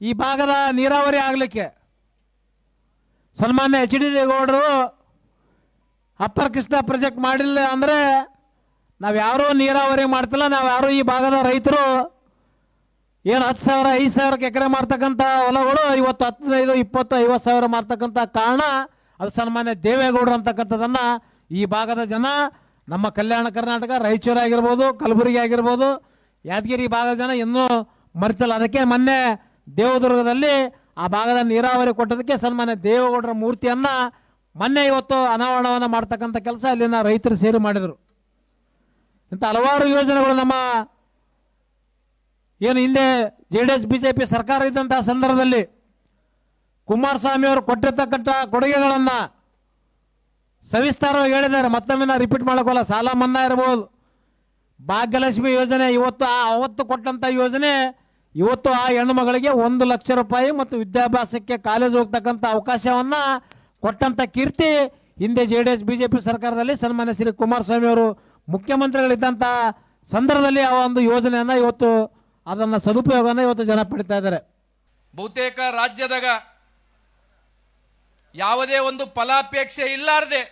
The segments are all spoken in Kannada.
ಈ ಭಾಗದ ನೀರಾವರಿ ಆಗಲಿಕ್ಕೆ ಸನ್ಮಾನ್ಯ ಎಚ್ ಡಿ ದೇವೇಗೌಡರು ಅಪ್ಪರ್ ಕೃಷ್ಣ ಪ್ರಾಜೆಕ್ಟ್ ಮಾಡಿಲ್ಲ ಅಂದರೆ ನಾವು ಯಾರೂ ನೀರಾವರಿ ಮಾಡ್ತಿಲ್ಲ, ನಾವು ಯಾರೂ ಈ ಭಾಗದ ರೈತರು ಏನು ಹತ್ತು ಸಾವಿರ, ಐದು ಸಾವಿರಕ್ಕೆ ಎಕರೆ ಮಾಡ್ತಕ್ಕಂಥ ಹೊಲಗಳು ಇವತ್ತು ಹದಿನೈದು ಇಪ್ಪತ್ತು, ಐವತ್ತು ಸಾವಿರ ಮಾರ್ತಕ್ಕಂಥ ಕಾರಣ ಅದು ಸನ್ಮಾನ್ಯ ದೇವೇಗೌಡರು ಅಂತಕ್ಕಂಥದ್ದನ್ನು ಈ ಭಾಗದ ಜನ, ನಮ್ಮ ಕಲ್ಯಾಣ ಕರ್ನಾಟಕ ರಾಯಚೂರು ಆಗಿರ್ಬೋದು, ಕಲಬುರಗಿ ಆಗಿರ್ಬೋದು, ಯಾದಗಿರಿ ಭಾಗದ ಜನ ಇನ್ನೂ ಮರೆತಲ್ಲ. ಅದಕ್ಕೆ ಮೊನ್ನೆ ದೇವದುರ್ಗದಲ್ಲಿ ಆ ಭಾಗದ ನೀರಾವರಿ ಕೊಟ್ಟದಕ್ಕೆ ಸನ್ಮಾನ್ಯ ದೇವೇಗೌಡರ ಮೂರ್ತಿಯನ್ನು ಮೊನ್ನೆ ಇವತ್ತು ಅನಾವರಣವನ್ನು ಮಾಡ್ತಕ್ಕಂಥ ಕೆಲಸ ಅಲ್ಲಿನ ರೈತರು ಸೇರಿ ಮಾಡಿದರು. ಇಂಥ ಹಲವಾರು ಯೋಜನೆಗಳು ನಮ್ಮ ಏನು ಹಿಂದೆ J D S, B J P ಸರ್ಕಾರ ಇದ್ದಂತಹ ಸಂದರ್ಭದಲ್ಲಿ ಕುಮಾರಸ್ವಾಮಿ ಅವರು ಕೊಟ್ಟಿರ್ತಕ್ಕಂಥ ಕೊಡುಗೆಗಳನ್ನು ಸವಿಸ್ತಾರವಾಗಿ ಹೇಳಿದ್ದಾರೆ. ಮತ್ತೊಮ್ಮೆ ನಾನು ರಿಪೀಟ್ ಮಾಡೋಕ್ಕಲ್ಲ ಸಾಲ ಮನ್ನಾ ಇರ್ಬೋದು. ಭಾಗ್ಯಲಕ್ಷ್ಮಿ ಯೋಜನೆ ಇವತ್ತು ಆ, ಅವತ್ತು ಕೊಟ್ಟಂಥ ಯೋಜನೆ ಇವತ್ತು ಆ ಹೆಣ್ಣು ಮಗಳಿಗೆ ಒಂದು ಲಕ್ಷ ರೂಪಾಯಿ ಮತ್ತು ವಿದ್ಯಾಭ್ಯಾಸಕ್ಕೆ ಕಾಲೇಜ್ ಹೋಗ್ತಕ್ಕಂಥ ಅವಕಾಶವನ್ನು ಕೊಟ್ಟಂಥ ಕೀರ್ತಿ ಹಿಂದೆ J D S B J P ಸರ್ಕಾರದಲ್ಲಿ ಸನ್ಮಾನ್ಯ ಶ್ರೀ ಕುಮಾರಸ್ವಾಮಿ ಅವರು ಮುಖ್ಯಮಂತ್ರಿಗಳಿದ್ದಂಥ ಸಂದರ್ಭದಲ್ಲಿ ಆ ಒಂದು ಯೋಜನೆಯನ್ನು ಇವತ್ತು ಅದನ್ನು ಸದುಪಯೋಗನ ಇವತ್ತು ಜನ ಪಡಿತಾ ಇದ್ದಾರೆ. ಬಹುತೇಕ ರಾಜ್ಯದಾಗ ಯಾವುದೇ ಒಂದು ಫಲಾಪೇಕ್ಷೆ ಇಲ್ಲಾರ್ದೆ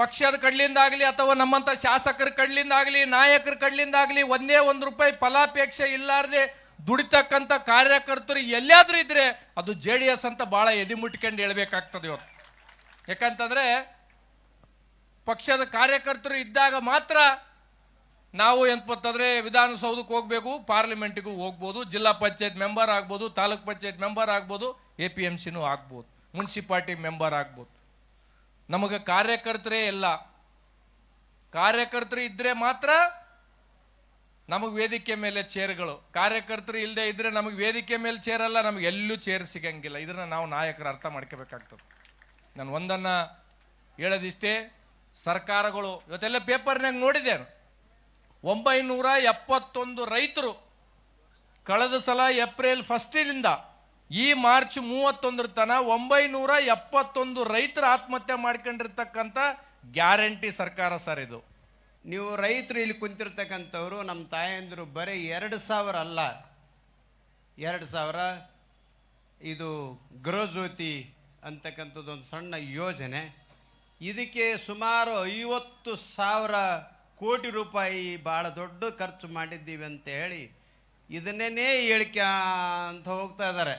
ಪಕ್ಷದ ಕಡ್ಲಿಂದಾಗಲಿ ಅಥವಾ ನಮ್ಮಂಥ ಶಾಸಕರ ಕಡ್ಲಿಂದಾಗಲಿ ನಾಯಕರ ಕಡ್ಲಿಂದಾಗಲಿ ಒಂದೇ ಒಂದು ರೂಪಾಯಿ ಫಲಾಪೇಕ್ಷೆ ಇಲ್ಲಾರದೆ ದುಡಿತಕ್ಕಂಥ ಕಾರ್ಯಕರ್ತರು ಎಲ್ಲಿಯಾದರೂ ಇದ್ರೆ ಅದು ಜೆ ಡಿ ಎಸ್ ಅಂತ ಭಾಳ ಎದೆ ಮುಟ್ಕೊಂಡು ಹೇಳ್ಬೇಕಾಗ್ತದೆ ಇವತ್ತು. ಯಾಕಂತಂದರೆ ಪಕ್ಷದ ಕಾರ್ಯಕರ್ತರು ಇದ್ದಾಗ ಮಾತ್ರ ನಾವು ಏನಪ್ಪಂತಂದ್ರೆ ವಿಧಾನಸೌಧಕ್ಕೆ ಹೋಗಬೇಕು, ಪಾರ್ಲಿಮೆಂಟಿಗೂ ಹೋಗ್ಬೋದು, ಜಿಲ್ಲಾ ಪಂಚಾಯತ್ ಮೆಂಬರ್ ಆಗ್ಬೋದು, ತಾಲೂಕ್ ಪಂಚಾಯತ್ ಮೆಂಬರ್ ಆಗ್ಬೋದು, ಎ ಪಿ ಎಂ ಸಿನೂ ಆಗ್ಬೋದು, ಮುನ್ಸಿಪಾಲ್ಟಿ ಮೆಂಬರ್ ಆಗ್ಬೋದು. ನಮಗೆ ಕಾರ್ಯಕರ್ತರೇ ಇಲ್ಲ. ಕಾರ್ಯಕರ್ತರು ಇದ್ರೆ ಮಾತ್ರ ನಮಗೆ ವೇದಿಕೆ ಮೇಲೆ ಚೇರ್ಗಳು. ಕಾರ್ಯಕರ್ತರು ಇಲ್ಲದೆ ಇದ್ರೆ ನಮಗೆ ವೇದಿಕೆ ಮೇಲೆ ಚೇರಲ್ಲ, ನಮಗೆ ಎಲ್ಲೂ ಚೇರ್ ಸಿಗಂಗಿಲ್ಲ. ಇದನ್ನ ನಾವು ನಾಯಕರು ಅರ್ಥ ಮಾಡ್ಕೋಬೇಕಾಗ್ತದೆ. ನಾನು ಒಂದನ್ನ ಹೇಳೋದಿಷ್ಟೇ, ಸರ್ಕಾರಗಳು, ಇವತ್ತೆಲ್ಲ ಪೇಪರ್ನಾಗ ನೋಡಿದ್ದೇನು. ಒಂಬೈನೂರ ಎಪ್ಪತ್ತೊಂದು ರೈತರು, ಕಳೆದ ಸಲ ಏಪ್ರಿಲ್ ಫಸ್ಟಿನಿಂದ ಈ ಮಾರ್ಚ್ ಮೂವತ್ತೊಂದರ ತನ ಒಂಬೈನೂರ ಎಪ್ಪತ್ತೊಂದು ರೈತರು ಆತ್ಮಹತ್ಯೆ ಮಾಡ್ಕೊಂಡಿರ್ತಕ್ಕಂಥ ಗ್ಯಾರಂಟಿ ಸರ್ಕಾರ ಸರ್ ಇದು. ನೀವು ರೈತರು ಇಲ್ಲಿ ಕುಂತಿರ್ತಕ್ಕಂಥವ್ರು, ನಮ್ಮ ತಾಯಂದಿರು ಬರೀ ಎರಡು ಸಾವಿರ ಅಲ್ಲ, ಎರಡು ಸಾವಿರ ಇದು ಗೃಹಜ್ಯೋತಿ ಅಂತಕ್ಕಂಥದ್ದು ಒಂದು ಸಣ್ಣ ಯೋಜನೆ. ಇದಕ್ಕೆ ಸುಮಾರು ಐವತ್ತು ಸಾವಿರ ಕೋಟಿ ರೂಪಾಯಿ ಭಾಳ ದೊಡ್ಡ ಖರ್ಚು ಮಾಡಿದ್ದೀವಿ ಅಂತ ಹೇಳಿ ಇದನ್ನೇ ಹೇಳಿಕೆ ಅಂತ ಹೋಗ್ತಾ ಇದ್ದಾರೆ.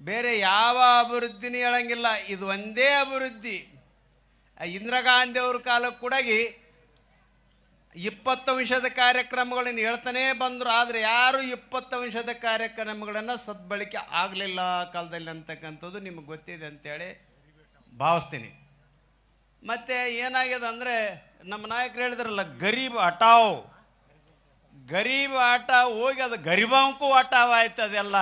ಬೇರೆ ಯಾವ ಅಭಿವೃದ್ಧಿನೂ ಹೇಳಂಗಿಲ್ಲ. ಇದು ಒಂದೇ ಅಭಿವೃದ್ಧಿ. ಇಂದಿರಾ ಗಾಂಧಿ ಅವ್ರ ಕಾಲಕ್ಕೆ ಕೂಡಗಿ ಇಪ್ಪತ್ತು ಕಾರ್ಯಕ್ರಮಗಳನ್ನು ಹೇಳ್ತಾನೇ ಬಂದರು. ಆದರೆ ಯಾರು ಇಪ್ಪತ್ತು ಅಂಶದ ಕಾರ್ಯಕ್ರಮಗಳನ್ನು ಸದ್ಬಳಕೆ ಆಗಲಿಲ್ಲ ಕಾಲದಲ್ಲಿ ಅಂತಕ್ಕಂಥದ್ದು ನಿಮಗೆ ಗೊತ್ತಿದೆ ಅಂತೇಳಿ ಭಾವಿಸ್ತೀನಿ. ಮತ್ತು ಏನಾಗಿದೆ ಅಂದರೆ ನಮ್ಮ ನಾಯಕರು ಹೇಳಿದ್ರಲ್ಲ, ಗರೀಬ್ ಹಟಾವ್ ಗರೀಬ್ ಆಟ ಹೋಗಿ ಅದು ಗರಿಬಾಂಕು ಆಯ್ತು ಅದೆಲ್ಲ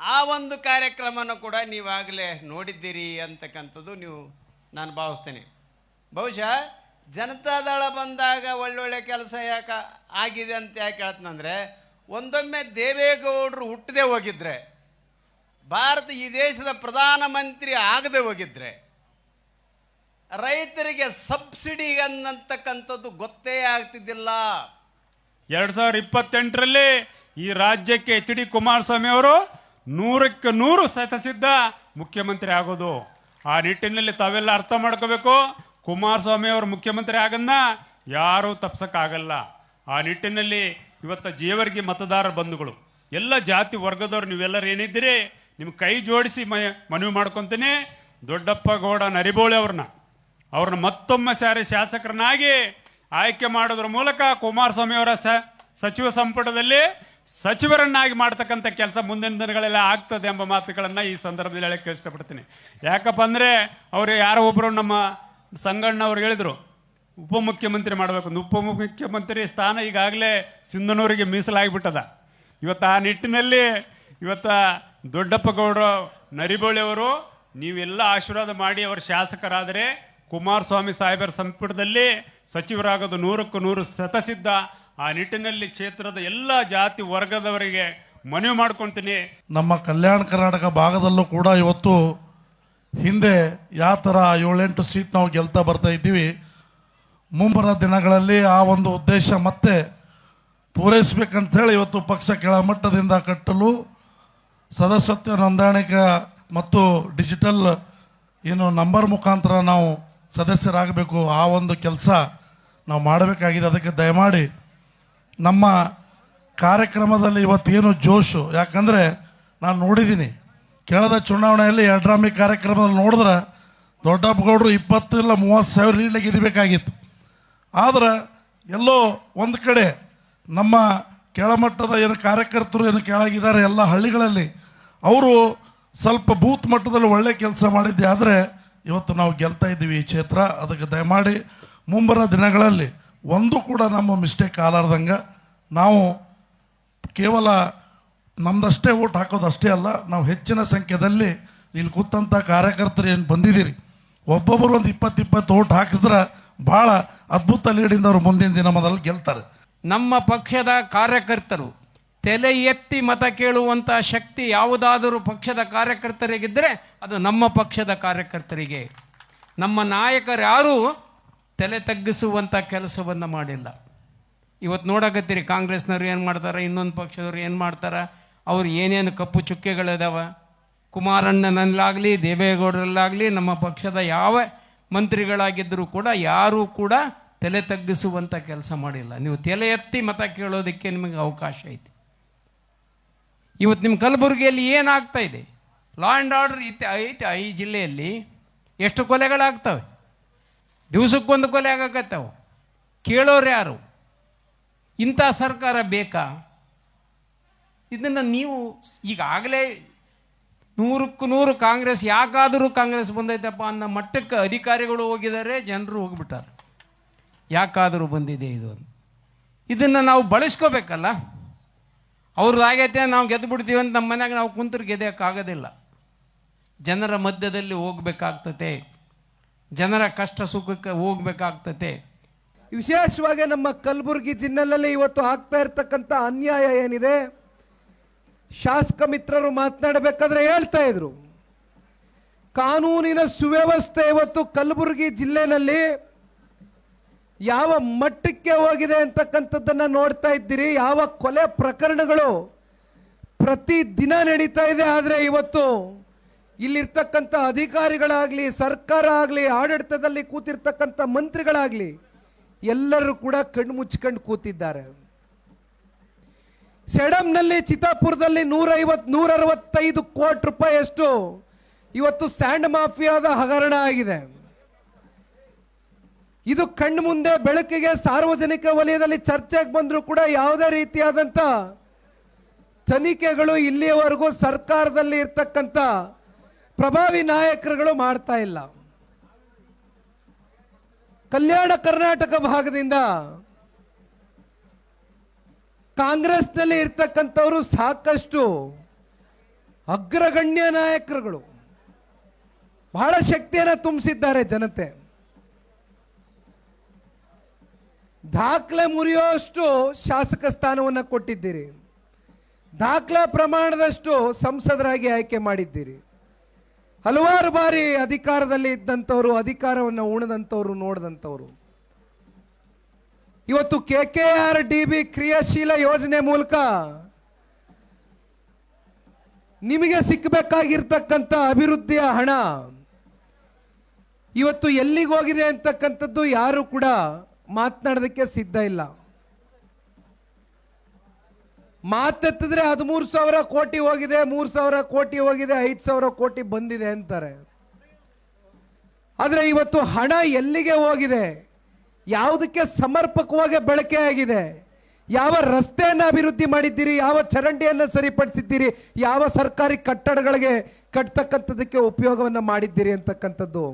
ಆ ಒಂದು ಕಾರ್ಯಕ್ರಮನ ಕೂಡ ನೀವಾಗಲೇ ನೋಡಿದ್ದೀರಿ ಅಂತಕ್ಕಂಥದ್ದು ನೀವು, ನಾನು ಭಾವಿಸ್ತೇನೆ. ಬಹುಶಃ ಜನತಾದಳ ಬಂದಾಗ ಒಳ್ಳೊಳ್ಳೆ ಕೆಲಸ ಯಾಕೆ ಆಗಿದೆ ಅಂತ ಯಾಕೆ ಹೇಳ್ತಂದ್ರೆ ಒಂದೊಮ್ಮೆ ದೇವೇಗೌಡರು ಹುಟ್ಟದೆ ಹೋಗಿದ್ರೆ, ಭಾರತ ಈ ದೇಶದ ಪ್ರಧಾನಮಂತ್ರಿ ಆಗದೆ ಹೋಗಿದ್ರೆ, ರೈತರಿಗೆ ಸಬ್ಸಿಡಿ ಅನ್ನತಕ್ಕಂಥದ್ದು ಗೊತ್ತೇ ಆಗ್ತಿದ್ದಿಲ್ಲ. ಎರಡ್ ಸಾವಿರದ ಇಪ್ಪತ್ತೆಂಟರಲ್ಲಿ ಈ ರಾಜ್ಯಕ್ಕೆ ಎಚ್ ಡಿ ಕುಮಾರಸ್ವಾಮಿ ಅವರು ನೂರಕ್ಕೆ ನೂರು ಸತಸಿದ್ಧ ಮುಖ್ಯಮಂತ್ರಿ ಆಗೋದು. ಆ ನಿಟ್ಟಿನಲ್ಲಿ ತಾವೆಲ್ಲ ಅರ್ಥ ಮಾಡ್ಕೋಬೇಕು. ಕುಮಾರಸ್ವಾಮಿ ಅವರು ಮುಖ್ಯಮಂತ್ರಿ ಆಗನ್ನ ಯಾರೂ ತಪ್ಸಕ್ಕಾಗಲ್ಲ. ಆ ನಿಟ್ಟಿನಲ್ಲಿ ಇವತ್ತ ಜೇವರ್ಗಿ ಮತದಾರ ಬಂಧುಗಳು. ಎಲ್ಲ ಜಾತಿ ವರ್ಗದವ್ರು ನೀವೆಲ್ಲರೂ ಏನಿದ್ದೀರಿ ನಿಮ್ಮ ಕೈ ಜೋಡಿಸಿ ಮ- ಮನವಿ ಮಾಡ್ಕೊತೀನಿ. ದೊಡ್ಡಪ್ಪ ಗೌಡ ನರಿಬೋಳಿ ಅವ್ರನ್ನ. ಅವ್ರನ್ನ ಮತ್ತೊಮ್ಮೆ ಸಾರಿ ಶಾಸಕರನ್ನಾಗಿ ಆಯ್ಕೆ ಮಾಡೋದ್ರ ಮೂಲಕ ಕುಮಾರಸ್ವಾಮಿ ಅವರ ಸಚಿವ ಸಂಪುಟದಲ್ಲಿ ಸಚಿವರನ್ನಾಗಿ ಮಾಡ್ತಕ್ಕಂಥ ಕೆಲಸ ಮುಂದಿನ ದಿನಗಳೆಲ್ಲ ಆಗ್ತದೆ ಎಂಬ ಮಾತುಗಳನ್ನು ಈ ಸಂದರ್ಭದಲ್ಲಿ ಹೇಳಕ್ಕೆ ಇಷ್ಟಪಡ್ತೀನಿ. ಯಾಕಪ್ಪ ಅಂದರೆ ಅವರು ಯಾರೋ ಒಬ್ಬರು ನಮ್ಮ ಸಂಗಣ್ಣ ಹೇಳಿದರು, ಉಪಮುಖ್ಯಮಂತ್ರಿ ಮಾಡಬೇಕು ಉಪಮುಖ್ಯಮಂತ್ರಿ ಸ್ಥಾನ ಈಗಾಗಲೇ ಸಿಂಧನೂರಿಗೆ ಮೀಸಲಾಗಿಬಿಟ್ಟದ. ಇವತ್ತು ಆ ನಿಟ್ಟಿನಲ್ಲಿ ಇವತ್ತು ದೊಡ್ಡಪ್ಪ ಗೌಡರು ನರಿಬೋಳಿ ಅವರು ನೀವೆಲ್ಲ ಆಶೀರ್ವಾದ ಮಾಡಿ ಅವರು ಶಾಸಕರಾದರೆ ಕುಮಾರಸ್ವಾಮಿ ಸಾಹೇಬರ ಸಂಪುಟದಲ್ಲಿ ಸಚಿವರಾಗೋದು ನೂರಕ್ಕೂ ನೂರು ಶತಸಿದ್ಧ ಆ ನಿಟ್ಟಿನಲ್ಲಿ ಕ್ಷೇತ್ರದ ಎಲ್ಲ ಜಾತಿ ವರ್ಗದವರಿಗೆ ಮನವಿ ಮಾಡ್ಕೊತೀನಿ. ನಮ್ಮ ಕಲ್ಯಾಣ ಕರ್ನಾಟಕ ಭಾಗದಲ್ಲೂ ಕೂಡ ಇವತ್ತು ಹಿಂದೆ ಯಾವ ಥರ ಏಳೆಂಟು ಸೀಟ್ ನಾವು ಗೆಲ್ತಾ ಬರ್ತಾ ಇದ್ದೀವಿ, ಮುಂಬರ ದಿನಗಳಲ್ಲಿ ಆ ಒಂದು ಉದ್ದೇಶ ಮತ್ತೆ ಪೂರೈಸಬೇಕಂಥೇಳಿ ಇವತ್ತು ಪಕ್ಷ ಕೆಳಮಟ್ಟದಿಂದ ಕಟ್ಟಲು ಸದಸ್ಯತ್ವ ನೋಂದಾಣಿಕ ಮತ್ತು ಡಿಜಿಟಲ್ ಏನು ನಂಬರ್ ಮುಖಾಂತರ ನಾವು ಸದಸ್ಯರಾಗಬೇಕು, ಆ ಒಂದು ಕೆಲಸ ನಾವು ಮಾಡಬೇಕಾಗಿದೆ. ಅದಕ್ಕೆ ದಯಮಾಡಿ ನಮ್ಮ ಕಾರ್ಯಕ್ರಮದಲ್ಲಿ ಇವತ್ತೇನು ಜೋಶು? ಯಾಕಂದರೆ ನಾನು ನೋಡಿದ್ದೀನಿ ಕೇಳದ ಚುನಾವಣೆಯಲ್ಲಿ ಯಡ್ರಾಮಿ ಕಾರ್ಯಕ್ರಮದಲ್ಲಿ ನೋಡಿದ್ರೆ ದೊಡ್ಡಪ್ಪಗೌಡರು ಇಪ್ಪತ್ತು ಇಲ್ಲ ಮೂವತ್ತು ಸಾವಿರ ಲೀಡ್ಲಿಗೆ ಇದಬೇಕಾಗಿತ್ತು ಆದ್ರೆ ಎಲ್ಲೋ ಒಂದು ಕಡೆ ನಮ್ಮ ಕೆಳಮಟ್ಟದ ಏನು ಕಾರ್ಯಕರ್ತರು ಏನು ಕೆಳಗಿದ್ದಾರೆ ಎಲ್ಲ ಹಳ್ಳಿಗಳಲ್ಲಿ ಅವರು ಸ್ವಲ್ಪ ಬೂತ್ ಮಟ್ಟದಲ್ಲಿ ಒಳ್ಳೆ ಕೆಲಸ ಮಾಡಿದ್ದೆ. ಆದರೆ ಇವತ್ತು ನಾವು ಗೆಲ್ತಾ ಇದ್ದೀವಿ ಈ ಕ್ಷೇತ್ರ. ಅದಕ್ಕೆ ದಯಮಾಡಿ ಮುಂಬರೋ ದಿನಗಳಲ್ಲಿ ಒಂದು ಕೂಡ ನಮ್ಮ ಮಿಸ್ಟೇಕ್ ಆಲಾರ್ದಂಗೆ ನಾವು ಕೇವಲ ನಮ್ಮದಷ್ಟೇ ಓಟ್ ಹಾಕೋದು ಅಷ್ಟೇ ಅಲ್ಲ, ನಾವು ಹೆಚ್ಚಿನ ಸಂಖ್ಯೆಯಲ್ಲಿ ಇಲ್ಲಿ ಕೂತಂಥ ಕಾರ್ಯಕರ್ತರು ಏನು ಬಂದಿದ್ದೀರಿ? ಒಬ್ಬೊಬ್ಬರು ಒಂದು ಇಪ್ಪತ್ತು ಇಪ್ಪತ್ತು ಓಟ್ ಹಾಕಿಸಿದ್ರೆ ಭಾಳ ಅದ್ಭುತ ಲೀಡಿಂದ ಅವರು ಮುಂದಿನ ದಿನ ಮೊದಲು ಗೆಲ್ತಾರೆ. ನಮ್ಮ ಪಕ್ಷದ ಕಾರ್ಯಕರ್ತರು ತಲೆ ಎತ್ತಿ ಮತ ಕೇಳುವಂಥ ಶಕ್ತಿ ಯಾವುದಾದರೂ ಪಕ್ಷದ ಕಾರ್ಯಕರ್ತರಿಗಿದ್ದರೆ ಅದು ನಮ್ಮ ಪಕ್ಷದ ಕಾರ್ಯಕರ್ತರಿಗೆ. ನಮ್ಮ ನಾಯಕರು ಯಾರೂ? ತಲೆ ತಗ್ಗಿಸುವಂಥ ಕೆಲಸವನ್ನು ಮಾಡಿಲ್ಲ. ಇವತ್ತು ನೋಡಕತ್ತೀರಿ, ಕಾಂಗ್ರೆಸ್ನವ್ರು ಏನು ಮಾಡ್ತಾರೆ, ಇನ್ನೊಂದು ಪಕ್ಷದವ್ರು ಏನು ಮಾಡ್ತಾರೆ, ಅವ್ರು ಏನೇನು ಕಪ್ಪು ಚುಕ್ಕೆಗಳಿದಾವ. ಕುಮಾರಣ್ಣನಲ್ಲಾಗಲಿ ದೇವೇಗೌಡರಲ್ಲಾಗಲಿ, ನಮ್ಮ ಪಕ್ಷದ ಯಾವ ಮಂತ್ರಿಗಳಾಗಿದ್ದರೂ ಕೂಡ, ಯಾರೂ ಕೂಡ ತಲೆ ತಗ್ಗಿಸುವಂಥ ಕೆಲಸ ಮಾಡಿಲ್ಲ. ನೀವು ತಲೆ ಎತ್ತಿ ಮತ ಕೇಳೋದಕ್ಕೆ ನಿಮಗೆ ಅವಕಾಶ ಐತಿ. ಇವತ್ತು ನಿಮ್ಮ ಕಲಬುರಗಿಯಲ್ಲಿ ಏನಾಗ್ತಾ ಇದೆ? ಲಾ ಆ್ಯಂಡ್ ಆರ್ಡರ್ ಐತೆ ಐತೆ ಈ ಜಿಲ್ಲೆಯಲ್ಲಿ. ಎಷ್ಟು ಕೊಲೆಗಳಾಗ್ತವೆ? ದಿವಸಕ್ಕೊಂದು ಕೊಲೆ ಆಗಕತ್ತಾವ ಕೇಳೋರು ಯಾರು? ಇಂಥ ಸರ್ಕಾರ ಬೇಕಾ? ಇದನ್ನು ನೀವು ಈಗಾಗಲೇ ನೂರಕ್ಕೂ ನೂರು ಕಾಂಗ್ರೆಸ್, ಯಾಕಾದರೂ ಕಾಂಗ್ರೆಸ್ ಬಂದೈತಪ್ಪ ಅನ್ನೋ ಮಟ್ಟಕ್ಕೆ ಅಧಿಕಾರಿಗಳು ಹೋಗಿದ್ದಾರೆ, ಜನರು ಹೋಗ್ಬಿಟ್ಟಾರೆ. ಯಾಕಾದರೂ ಬಂದಿದೆ ಇದು ಅಂತ. ಇದನ್ನು ನಾವು ಬಳಸ್ಕೋಬೇಕಲ್ಲ? ಅವ್ರದ್ದು ಆಗೈತೆ, ನಾವು ಗೆದ್ದು ಬಿಡ್ತೀವಿ ಅಂತ ನಮ್ಮ ಮನ್ಯಾಗ ನಾವು ಕುಂತರು ಗೆದ್ದಕ್ಕಾಗೋದಿಲ್ಲ ಜನರ ಮಧ್ಯದಲ್ಲಿ ಹೋಗ್ಬೇಕಾಗ್ತತೆ. ಜನರ ಕಷ್ಟ ಸುಖಕ್ಕೆ ಹೋಗ್ಬೇಕಾಗ್ತತೆ. ವಿಶೇಷವಾಗಿ ನಮ್ಮ ಕಲಬುರಗಿ ಜಿಲ್ಲೆಯಲ್ಲಿ ಇವತ್ತು ಆಗ್ತಾ ಇರ್ತಕ್ಕಂಥ ಅನ್ಯಾಯ ಏನಿದೆ? ಶಾಸಕ ಮಿತ್ರರು ಮಾತನಾಡಬೇಕಾದ್ರೆ ಹೇಳ್ತಾ ಇದ್ರು. ಕಾನೂನಿನ ಸುವ್ಯವಸ್ಥೆ ಇವತ್ತು ಕಲಬುರಗಿ ಜಿಲ್ಲೆನಲ್ಲಿ ಯಾವ ಮಟ್ಟಕ್ಕೆ ಹೋಗಿದೆ ಅಂತಕ್ಕಂಥದ್ದನ್ನ ನೋಡ್ತಾ ಇದ್ದೀರಿ? ಯಾವ ಕೊಲೆ ಪ್ರಕರಣಗಳು ಪ್ರತಿ ದಿನ ನಡೀತಾ ಇದೆ. ಆದರೆ ಇವತ್ತು ಇಲ್ಲಿರ್ತಕ್ಕಂಥ ಅಧಿಕಾರಿಗಳಾಗಲಿ ಸರ್ಕಾರ ಆಗಲಿ ಆಡಳಿತದಲ್ಲಿ ಕೂತಿರ್ತಕ್ಕಂಥ ಮಂತ್ರಿಗಳಾಗಲಿ, ಎಲ್ಲರೂ ಕೂಡ ಕಣ್ಣು ಮುಚ್ಕೊಂಡು ಕೂತಿದ್ದಾರೆ. ಸೆಡಮ್ನಲ್ಲಿ ಚಿತಾಪುರದಲ್ಲಿ ನೂರೈವತ್ ನೂರ ಅರವತ್ತೈದು ಕೋಟಿ ರೂಪಾಯಿಯಷ್ಟು ಇವತ್ತು ಸ್ಯಾಂಡ್ ಮಾಫಿಯಾದ ಹಗರಣ ಆಗಿದೆ. ಇದು ಕಣ್ಣು ಮುಂದೆ ಬೆಳಕಿಗೆ ಸಾರ್ವಜನಿಕ ವಲಯದಲ್ಲಿ ಚರ್ಚೆಗೆ ಬಂದರೂ ಕೂಡ ಯಾವುದೇ ರೀತಿಯಾದಂಥ ತನಿಖೆಗಳು ಇಲ್ಲಿಯವರೆಗೂ ಸರ್ಕಾರದಲ್ಲಿ ಇರ್ತಕ್ಕಂಥ ಪ್ರಭಾವಿ ನಾಯಕರುಗಳು ಮಾಡ್ತಾ ಇಲ್ಲ. ಕಲ್ಯಾಣ ಕರ್ನಾಟಕ ಭಾಗದಿಂದ ಕಾಂಗ್ರೆಸ್ನಲ್ಲಿ ಇರ್ತಕ್ಕಂಥವರು ಸಾಕಷ್ಟು ಅಗ್ರಗಣ್ಯ ನಾಯಕರುಗಳು. ಬಹಳ ಶಕ್ತಿಯನ್ನು ತುಂಬಿಸಿದ್ದಾರೆ ಜನತೆ. ದಾಖಲೆ ಮುರಿಯುವಷ್ಟು ಶಾಸಕ ಸ್ಥಾನವನ್ನು ಕೊಟ್ಟಿದ್ದೀರಿ. ದಾಖಲೆ ಪ್ರಮಾಣದಷ್ಟು ಸಂಸದರಾಗಿ ಆಯ್ಕೆ ಮಾಡಿದ್ದೀರಿ. ಹಲವಾರು ಬಾರಿ ಅಧಿಕಾರದಲ್ಲಿ ಇದ್ದಂಥವ್ರು, ಅಧಿಕಾರವನ್ನು ಉಣದಂಥವ್ರು, ನೋಡಿದಂಥವ್ರು. ಇವತ್ತು K K R D B ಕ್ರಿಯಾಶೀಲ ಯೋಜನೆ ಮೂಲಕ ನಿಮಗೆ ಸಿಕ್ಕಬೇಕಾಗಿರ್ತಕ್ಕಂಥ ಅಭಿವೃದ್ಧಿಯ ಹಣ ಇವತ್ತು ಎಲ್ಲಿಗೆ ಹೋಗಿದೆ ಅಂತಕ್ಕಂಥದ್ದು ಯಾರು ಕೂಡ ಮಾತನಾಡೋದಕ್ಕೆ ಸಿದ್ಧ ಇಲ್ಲ. ಮಾತೆತ್ತಿದ್ರೆ ಹದಿಮೂರು ಸಾವಿರ ಕೋಟಿ ಹೋಗಿದೆ, ಮೂರು ಸಾವಿರ ಕೋಟಿ ಹೋಗಿದೆ, ಐದು ಸಾವಿರ ಕೋಟಿ ಬಂದಿದೆ ಅಂತಾರೆ. ಆದರೆ ಇವತ್ತು ಹಣ ಎಲ್ಲಿಗೆ ಹೋಗಿದೆ? ಯಾವುದಕ್ಕೆ ಸಮರ್ಪಕವಾಗಿ ಬಳಕೆ ಆಗಿದೆ? ಯಾವ ರಸ್ತೆಯನ್ನು ಅಭಿವೃದ್ಧಿ ಮಾಡಿದ್ದೀರಿ? ಯಾವ ಚರಂಡಿಯನ್ನು ಸರಿಪಡಿಸಿದ್ದೀರಿ? ಯಾವ ಸರ್ಕಾರಿ ಕಟ್ಟಡಗಳಿಗೆ ಕಟ್ತಕ್ಕಂಥದ್ದಕ್ಕೆ ಉಪಯೋಗವನ್ನು ಮಾಡಿದ್ದೀರಿ ಅಂತಕ್ಕಂಥದ್ದು?